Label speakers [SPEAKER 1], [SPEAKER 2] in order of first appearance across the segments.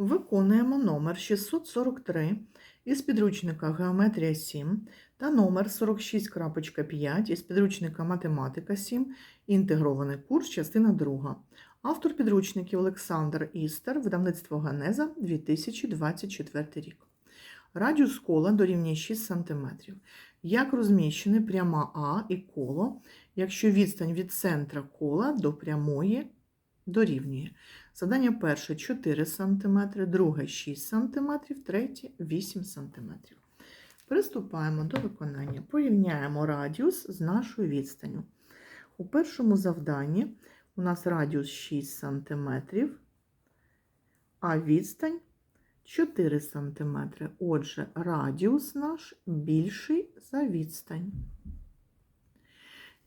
[SPEAKER 1] Виконуємо номер 643 із підручника Геометрія 7 та номер 46.5 із підручника Математика 7, інтегрований курс, частина 2. Автор підручників Олександр Істер, видавництво Ганеза, 2024 рік. Радіус кола дорівнює 6 см. Як розміщені пряма А і коло, якщо відстань від центра кола до прямої дорівнює. Задання перше 4 см, друге 6 см, третє 8 см. Приступаємо до виконання. Порівняємо радіус з нашою відстанню. У першому завданні у нас радіус 6 см, а відстань 4 см. Отже, радіус наш більший за відстань.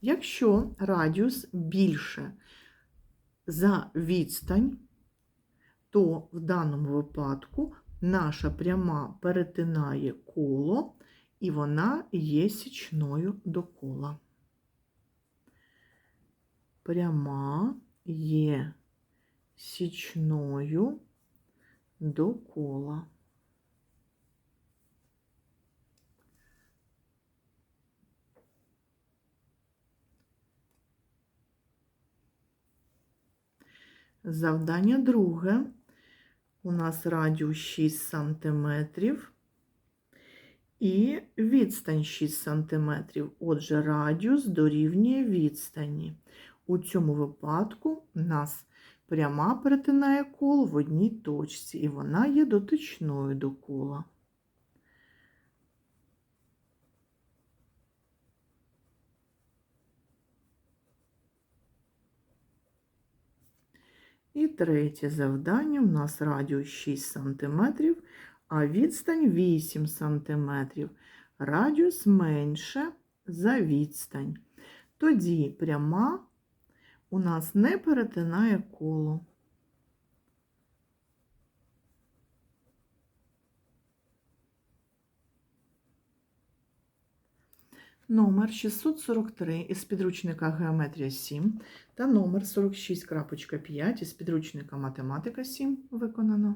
[SPEAKER 1] Якщо радіус більше за відстань, то в даному випадку наша пряма перетинає коло, і вона є січною до кола. Пряма є січною до кола. Завдання друге. У нас радіус 6 см і відстань 6 см. Отже, радіус дорівнює відстані. У цьому випадку у нас пряма перетинає коло в одній точці, і вона є дотичною до кола. І третє завдання у нас радіус 6 см, а відстань 8 см. Радіус менше за відстань. Тоді пряма у нас не перетинає коло. Номер 643 із підручника Геометрія 7 та номер 46.5 із підручника Математика 7 виконано.